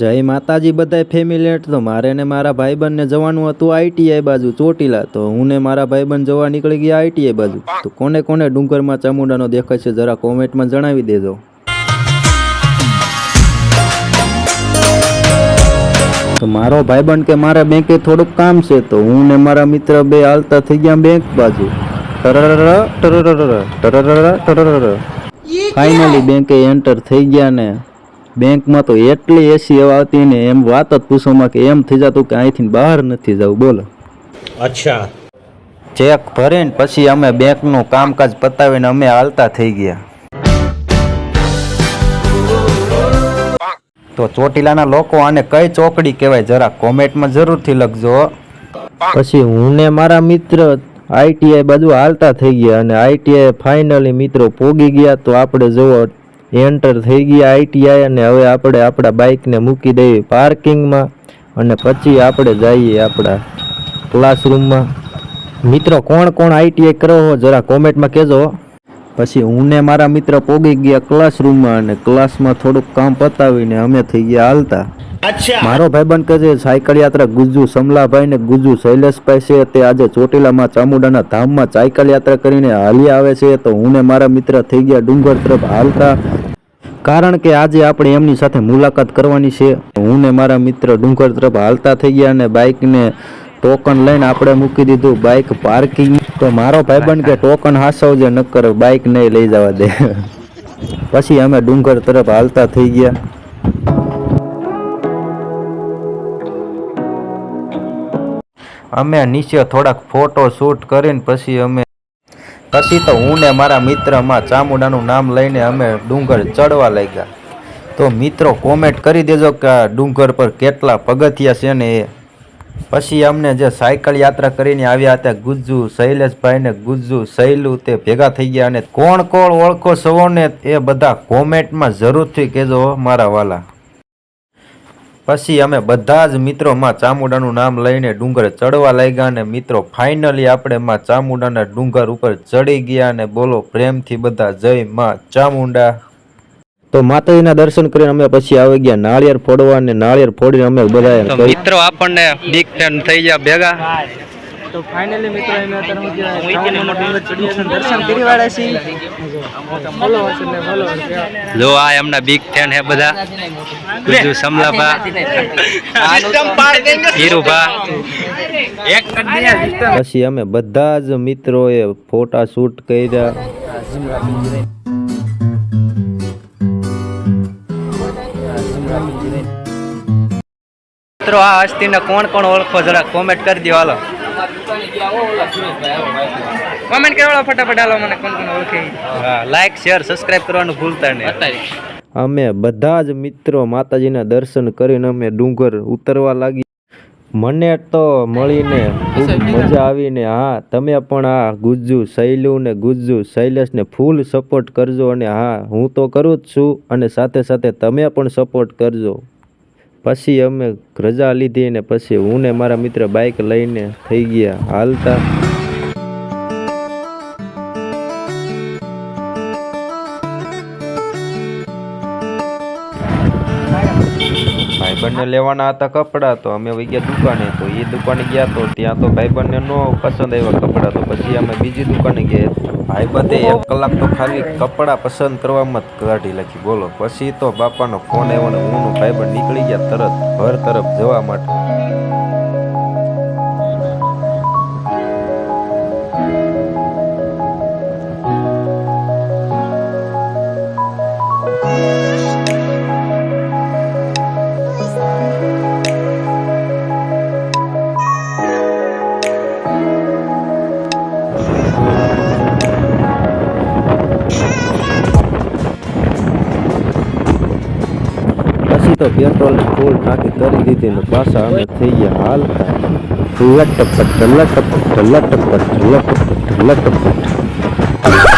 જય માતાજી બધાય ફેમિલી તો મારે ને મારા ભાઈબંધને જવાનું હતું આઈટીઆઈ બાજુ ચોટીલા. તો હું ને મારા ભાઈબંધ જવા નીકળી ગયા આઈટીઆઈ બાજુ. તો કોને કોને ડુંગરમાં ચામુંડાનો દેખાય છે જરા કોમેન્ટમાં જણાવી દેજો. તો મારો ભાઈબંધ કે મારા બેંકે થોડુંક કામ છે તો હું ને મારા મિત્ર બે હાલતા થઈ ગયા બેંક બાજુ. ફાઇનલી બેંકે એન્ટર થઈ ગયા ને. બેંકમાં તો એટલી એસી એવા હતી ને એમ વાત જ પૂછોમાં કે એમ થઈ જતું કે અહીંથી બહાર નથી જવું. બોલો. અચ્છા. ચેક ભરીને પછી અમે બેંકનું કામકાજ પતાવીને અમે હાલતા થઈ ગયા. તો ચોટીલાના લોકો આને કઈ ચોકડી કહેવાય? જરા કોમેન્ટમાં જરૂરથી લખજો. પછી હું ને મારા મિત્ર આઈટીઆઈ બાજુ હાલતા થઈ ગયા અને આઈટીઆઈ ફાઇનલી મિત્રો પોગી ગયા તો આપણે જોવો એન્ટર થઈ ગયા આઈટીઆઈ અને હવે આપણે આપણા બાઇકને મૂકી દઈએ પાર્કિંગમાં અને પછી આપણે જઈએ આપણા ક્લાસરૂમમાં. મિત્રો કોણ કોણ આઈટીઆઈ કરો હો? જરા કોમેન્ટમાં કહેજો. પછી હું ને મારા મિત્ર પોગી ગયા ક્લાસરૂમમાં અને ક્લાસમાં થોડુંક કામ પતાવીને અમે થઈ ગયા હાલતા. મારો ભાઈબંધ કહે છે સાયકલ યાત્રા ગુજુ સમલાભાઈ ને ગુજુ શૈલેષભાઈ છે તે આજે ચોટીલામાં ચામુંડાના ધામમાં સાયકલ યાત્રા કરીને હાલી આવે છે. તો હું ને મારા મિત્ર થઈ ગયા ડુંગર તરફ હાલતા. કારણ કે આજે આપણે એમની સાથે મુલાકાત કરવાની છે. હું ને મારા મિત્ર ડુંગર તરફ હાલતા થઈ ગયા અને બાઇકને ટોકન લઈને આપણે મૂકી દીધું. બાઇક પાર્કિંગ તો મારો ભાઈબંધ કે ટોકન હાસવજે નક્કર બાઇક નહીં લઈ જવા દે. પછી અમે ડુંગર તરફ હાલતા થઈ ગયા. અમે નીચે થોડાક ફોટો શૂટ કરીને પછી અમે પછી તો હું ને મારા મિત્રમાં ચામુંડાનું નામ લઈને અમે ડુંગર ચડવા લાગ્યા. તો મિત્રો કોમેન્ટ કરી દેજો કે આ ડુંગર પર કેટલા પગથિયા છે ને એ. પછી અમને જે સાયકલ યાત્રા કરીને આવ્યા હતા, ગુજ્જુ શૈલેષભાઈ ને ગુજ્જુ શૈલુ તે ભેગા થઈ ગયા અને કોણ કોણ ઓળખો સવો ને એ બધા કોમેન્ટમાં જરૂરથી કહેજો મારા વાલા. પછી અમે બધા જ મિત્રોમાં ચામુંડાનું નામ લઈને ડુંગર ચડવા લાગ્યા અને મિત્રો ફાઇનલી આપણે માં ચામુંડાના ડુંગર ઉપર ચડી ગયા અને બોલો પ્રેમથી બધા જય માં ચામુંડા. તો માતાજીના દર્શન કરીને અમે પછી આવી ગયા નાળિયેર ફોડવા અને નાળિયેર ફોડીને અમે બધા મિત્રો આપણને બીક થઈ ગયા ભેગા. તો ફાઇનલી મિત્રો અમે અત્યારે હું જે. ચડીએ દર્શન કરી વાળા છીએ. જો આ એમના બિગ ફેન હે બધા. બીજું સમલાભા હીરુભા. પછી અમે બધા જ મિત્રોએ ફોટા શૂટ કર્યા. મિત્રો આ હસ્તીને કોણ કોણ ઓળખો? જરા કોમેન્ટ કરી દો હાલો. કોમેન્ટ કરવાળો ફટાફટ હાલો મને કોણ કોણ ઓળખે લાઈક શેર સબસ્ક્રાઇબ કરવાનું ભૂલતા નહીં. અમે બધા જ મિત્રો માતાજીના દર્શન કરીને અમે ડુંગર ઉતરવા લાગી. મને તો મળીને ખૂબ મજા આવીને હા તમે પણ આ ગુજ્જુ શૈલુ ને ગુજ્જુ શૈલેષને ફૂલ સપોર્ટ કરજો અને હા હું તો કરું જ છું અને સાથે સાથે તમે પણ સપોર્ટ કરજો. પછી અમે રજા લીધી અને પછી હું ને મારા મિત્ર બાઇક લઈને થઈ ગયા. હાલતા ભાઈબંધને લેવાના હતા કપડાં, તો અમે વહી ગયા દુકાને. તો એ દુકાને ગયા તો ત્યાં તો ભાઈબંધને નો પસંદ આવ્યા કપડાં. તો પછી અમે બીજી દુકાને ગયા. ભાઈબંધે એક કલાક તો ખાલી કપડાં પસંદ કરવામાં જ કાઢી લખી બોલો, પછી તો બાપાનો ફોન આવ્યો ને હું ભાઈબંધ નીકળી ગયા તરત, ઘર તરફ જવા માટે. તો પેટ્રોલ ફૂલ ટાંકી કરી દીધી ને પાછા અમે થઈ ગયા હાલતા લટપટ લટપટ લટપટ લટપટ લટપટ.